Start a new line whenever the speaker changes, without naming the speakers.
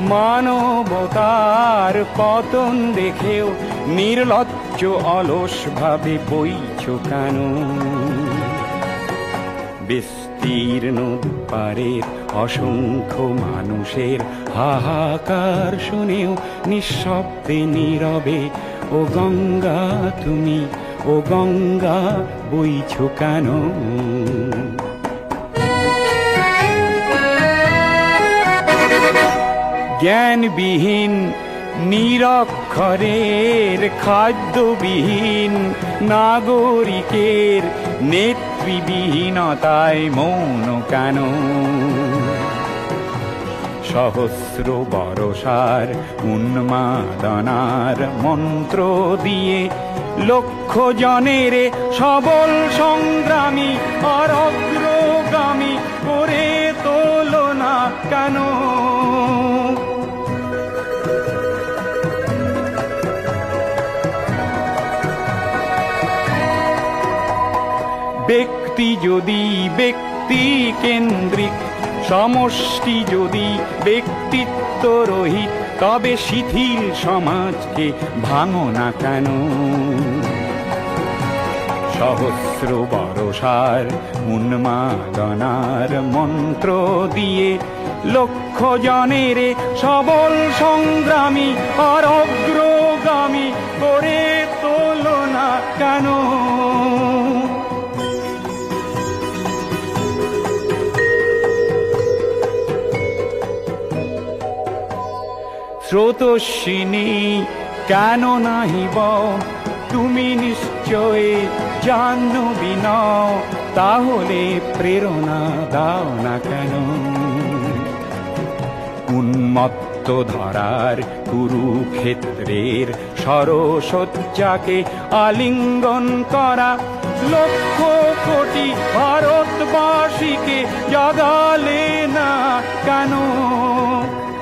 মানবতার পতন দেখেও নির্লজ্জ অলস ভাবে বইছ কেন বিস্তীর্ণ পারের অসংখ্য মানুষের হাহাকার শুনেও নিঃশব্দে নীরবে, ও গঙ্গা, তুমি, ও গঙ্গা, বইছ কেন জ্ঞানবিহীন, নিরক্ষরের, খাদ্যবিহীন, নাগরিকের নেতৃবিহীনতায় মৌন কেন? সহস্র বরসার, উন্মাদনার মন্ত্র দিয়ে লক্ষ জনের সবল সংগ্রামী ব্যক্তি যদি ব্যক্তি কেন্দ্রিক, সমষ্টি যদি ব্যক্তিত্ব রহিত, তবে শিথিল সমাজকে ভাঙো না কেন? সহস্র বরসার উন্মাদনার মন্ত্র দিয়ে লক্ষ জনের সবল সংগ্রামী আর স্রোতস্বিনী কেন নাহিব? তুমি নিশ্চয় জাহ্নবী নও, তাহলে প্রেরণা দাও না কেন? উন্মত্ত ধরার কুরুক্ষেত্রের সরসজ্জাকে আলিঙ্গন করা, লক্ষ কোটি ভারতবাসীকে জাগালে না কেন?